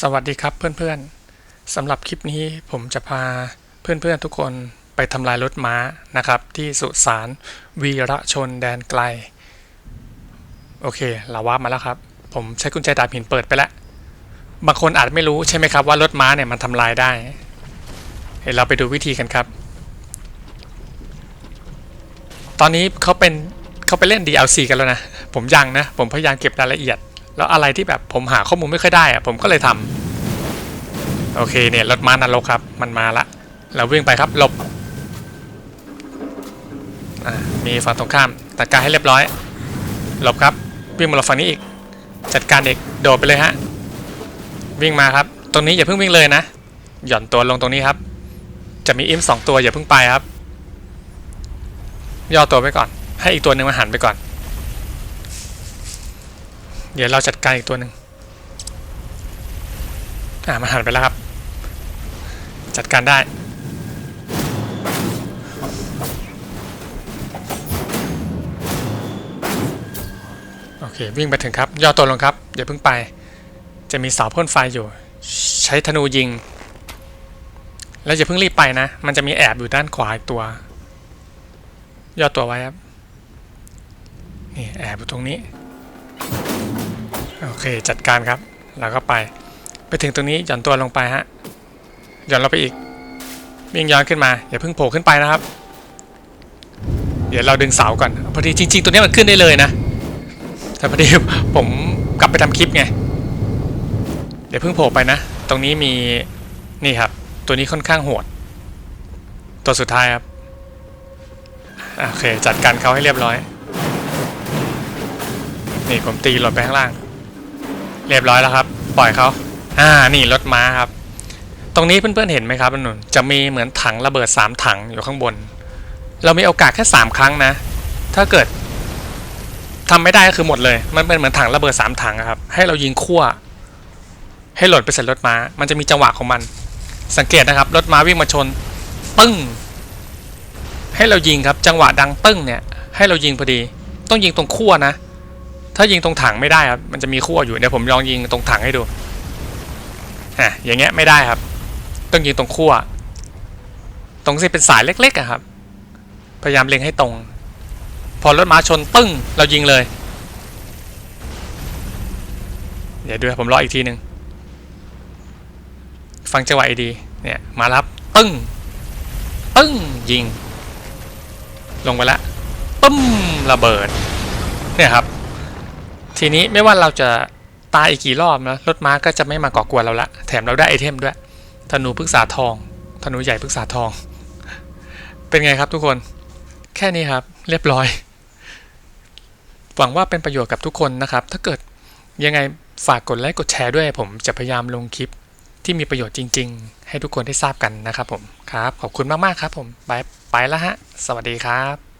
สวัสดีครับเพื่อนๆสำหรับคลิปนี้ผมจะพาเพื่อนๆทุกคนไปทำลายรถม้านะครับ ที่สุสานวีระชนแดนไกล โอเคเราว่ามาแล้วครับ ผมใช้กุญแจดาบหินเปิดไปแล้ว บางคนอาจไม่รู้ใช่ไหมครับว่ารถม้าเนี่ยมันทำลายได้เดี๋ยวเราไปดูวิธีกันครับ ตอนนี้เขาเป็นเขาไปเล่น DLC กันแล้วนะ ผมยังนะ ผมพยายามเก็บรายละเอียด แล้วอะไรที่แบบผมหาข้อมูลไม่ค่อยได้อะผมก็เลยทำโอเคเนี่ยรถม้านรกครับ มันมาละ เราวิ่งไปครับหลบมีฝั่งตรงข้ามตัดการให้เรียบร้อยหลบครับวิ่งมาหลบฝั่งนี้อีก จัดการเด็กโดดไปเลยฮะวิ่งมาครับ ตรงนี้อย่าเพิ่งวิ่งเลยนะหย่อนตัวลงตรงนี้ครับ จะมีอิมสองตัวอย่าเพิ่งไปครับ ย่อตัวไปก่อน ให้อีกตัวหนึ่งมาหันไปก่อน เดี๋ยวเราจัดการอีกตัวหนึ่งอ่ามันหันไปแล้วครับ จัดการได้ โอเค วิ่งไปถึงครับ ย่อตัวลงครับ อย่าเพิ่งไป จะมีเสาพ่นไฟอยู่ ใช้ธนูยิง แล้วอย่าเพิ่งรีบไปนะ มันจะมีแอบอยู่ด้านขวาอีกตัว ย่อตัวไว้ครับ นี่แอบอยู่ตรงนี้ โอเคจัดการครับแล้วก็ไป ไปถึงตรงนี้หย่อนตัวลงไปฮะหย่อนเราไปอีกวิ่งย้อนขึ้นมาอย่าเพิ่งโผล่ขึ้นไปนะครับ เดี๋ยวเราดึงเสาก่อนพอดีจริง ๆ ตัวนี้มันขึ้นได้เลยนะ แต่พอดีผมกลับไปทำคลิปไงเดี๋ยวเพิ่งโผล่ไปนะ ตรงนี้มีนี่ครับ ตัวนี้ค่อนข้างโหด ตัวสุดท้ายครับโอเคจัดการเขาให้เรียบร้อย นี่ผมตีหล่นไปข้างล่าง เรียบร้อยแล้วครับ ปล่อยเขาอ่านี่รถม้าครับ ตรงนี้เพื่อนๆเห็นไหมครับนุ่นจะมีเหมือนถังระเบิดสามถังอยู่ข้างบน เรามีโอกาสแค่สามครั้งนะ ถ้าเกิดทำไม่ได้ก็คือหมดเลย มันเป็นเหมือนถังระเบิดสามถังครับ ให้เรายิงขั้วให้หล่นไปใส่รถม้า มันจะมีจังหวะของมัน สังเกตนะครับ รถม้าวิ่งมาชน ปึ้ง ให้เรายิงครับ จังหวะดังปึ้งเนี่ย ให้เรายิงพอดี ต้องยิงตรงขั้วนะ ถ้ายิงตรงถังไม่ได้ครับ มันจะมีขั้วอยู่เดี๋ยวผมลองยิงตรงถังให้ดูอะอย่างเงี้ยไม่ได้ครับ ต้องยิงตรงขั้ว ตรงที่เป็นสายเล็กๆอะครับ พยายามเล็งให้ตรง พอรถม้าชนปึ้ง เรายิงเลย เดี๋ยวดูผมรออีกทีหนึ่งฟังจังหวะดีเนี่ยมารับปึ้งปึ้งยิง ลงไปละปึ้มระเบิด เนี่ยครับ ทีนี้ไม่ว่าเราจะตายอีกกี่รอบนะรถม้าก็จะไม่มาก่อกวนเราละ แถมเราได้ไอเทมด้วย ธนูพฤกษาทอง ธนูใหญ่พฤกษาทอง เป็นไงครับทุกคน แค่นี้ครับเรียบร้อย หวังว่าเป็นประโยชน์กับทุกคนนะครับ ถ้าเกิดยังไงฝากกดไลค์กดแชร์ด้วย ผมจะพยายามลงคลิปที่มีประโยชน์จริง ๆ ให้ทุกคนได้ทราบกันนะครับผม ครับ ขอบคุณมาก ๆ ครับผม ไปไปแล้วฮะ สวัสดีครับ